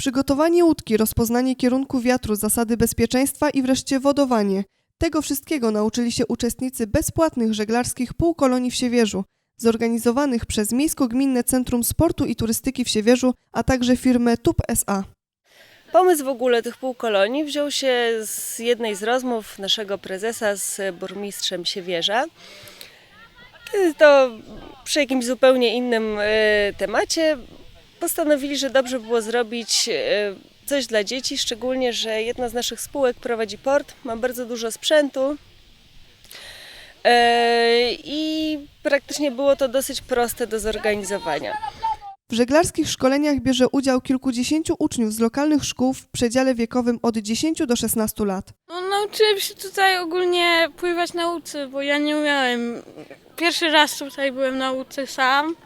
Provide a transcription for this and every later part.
Przygotowanie łódki, rozpoznanie kierunku wiatru, zasady bezpieczeństwa i wreszcie wodowanie. Tego wszystkiego nauczyli się uczestnicy bezpłatnych żeglarskich półkolonii w Siewierzu, zorganizowanych przez Miejsko-Gminne Centrum Sportu i Turystyki w Siewierzu, a także firmę TUP SA. Pomysł w ogóle tych półkolonii wziął się z jednej z rozmów naszego prezesa z burmistrzem Siewierza. Kiedy to przy jakimś zupełnie innym e, temacie postanowili, że dobrze było zrobić e, coś dla dzieci, szczególnie, że jedna z naszych spółek prowadzi port, ma bardzo dużo sprzętu e, i praktycznie było to dosyć proste do zorganizowania. W żeglarskich szkoleniach bierze udział kilkudziesięciu uczniów z lokalnych szkół w przedziale wiekowym od 10 do 16 lat. No, nauczyłem się tutaj ogólnie pływać na łódce, bo ja nie umiałem. Pierwszy raz tutaj byłem na łódce sam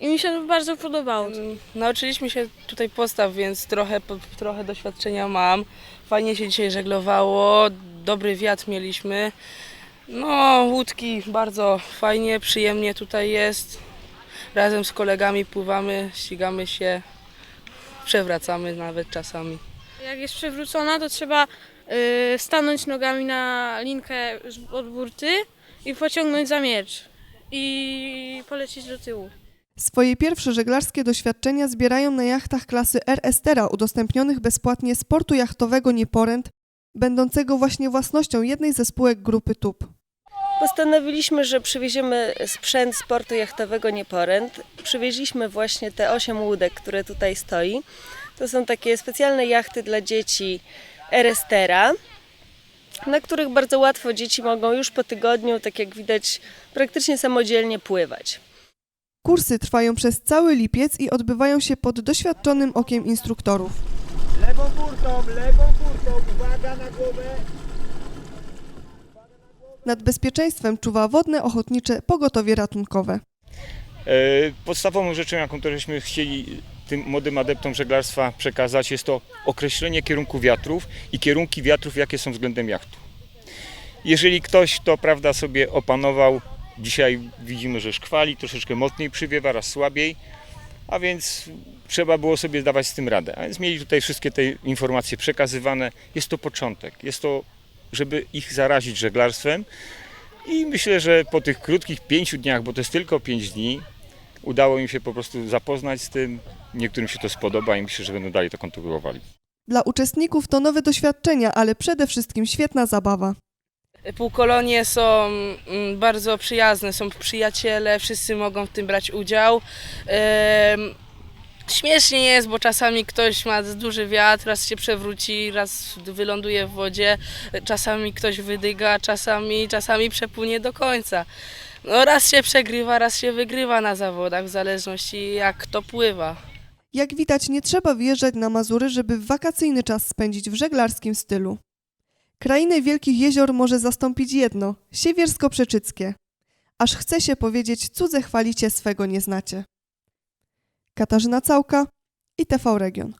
i mi się to bardzo podobało. Nauczyliśmy się tutaj postaw, więc trochę, po- trochę doświadczenia mam. Fajnie się dzisiaj żeglowało, dobry wiatr mieliśmy. No, łódki bardzo fajnie, przyjemnie tutaj jest. Razem z kolegami pływamy, ścigamy się, przewracamy nawet czasami. Jak jest przewrócona, to trzeba y, stanąć nogami na linkę z- od burty i pociągnąć za miecz i polecieć do tyłu. Swoje pierwsze żeglarskie doświadczenia zbierają na jachtach klasy R Estera udostępnionych bezpłatnie z portu jachtowego Nieporęt, będącego właśnie własnością jednej ze spółek grupy TUP. Postanowiliśmy, że przywieziemy sprzęt z portu jachtowego Nieporęt. Przywieźliśmy właśnie te 8 łódek, które tutaj stoi. To są takie specjalne jachty dla dzieci Erestera, na których bardzo łatwo dzieci mogą już po tygodniu, tak jak widać, praktycznie samodzielnie pływać. Kursy trwają przez cały lipiec i odbywają się pod doświadczonym okiem instruktorów. Lewą furtą, lewą furtą, uwaga na głowę. Nad bezpieczeństwem czuwa wodne ochotnicze pogotowie ratunkowe. E, Podstawową rzeczą, jaką to żeśmy chcieli tym młodym adeptom żeglarstwa przekazać, jest to określenie kierunku wiatrów i kierunki wiatrów, jakie są względem jachtu. Jeżeli ktoś to prawda sobie opanował, dzisiaj widzimy, że szkwali, troszeczkę mocniej przywiewa, raz słabiej, a więc trzeba było sobie dawać z tym radę. A więc mieli tutaj wszystkie te informacje przekazywane. Jest to początek, jest to, żeby ich zarazić żeglarstwem, i myślę, że po tych krótkich pięciu dniach, bo to jest tylko pięć dni, udało im się po prostu zapoznać z tym. Niektórym się to spodoba i myślę, że będą dalej to kontynuowali. Dla uczestników to nowe doświadczenia, ale przede wszystkim świetna zabawa. Półkolonie są mm, bardzo przyjazne, są przyjaciele, wszyscy mogą w tym brać udział. Śmiesznie jest, bo czasami ktoś ma duży wiatr, raz się przewróci, raz wyląduje w wodzie, czasami ktoś wydyga, czasami, czasami przepłynie do końca. No raz się przegrywa, raz się wygrywa na zawodach, w zależności jak kto pływa. Jak widać, nie trzeba wyjeżdżać na Mazury, żeby wakacyjny czas spędzić w żeglarskim stylu. Krainę Wielkich Jezior może zastąpić jedno – siewiersko-przeczyckie. Aż chce się powiedzieć, cudze chwalicie, swego nie znacie. Katarzyna Całka i TV Region.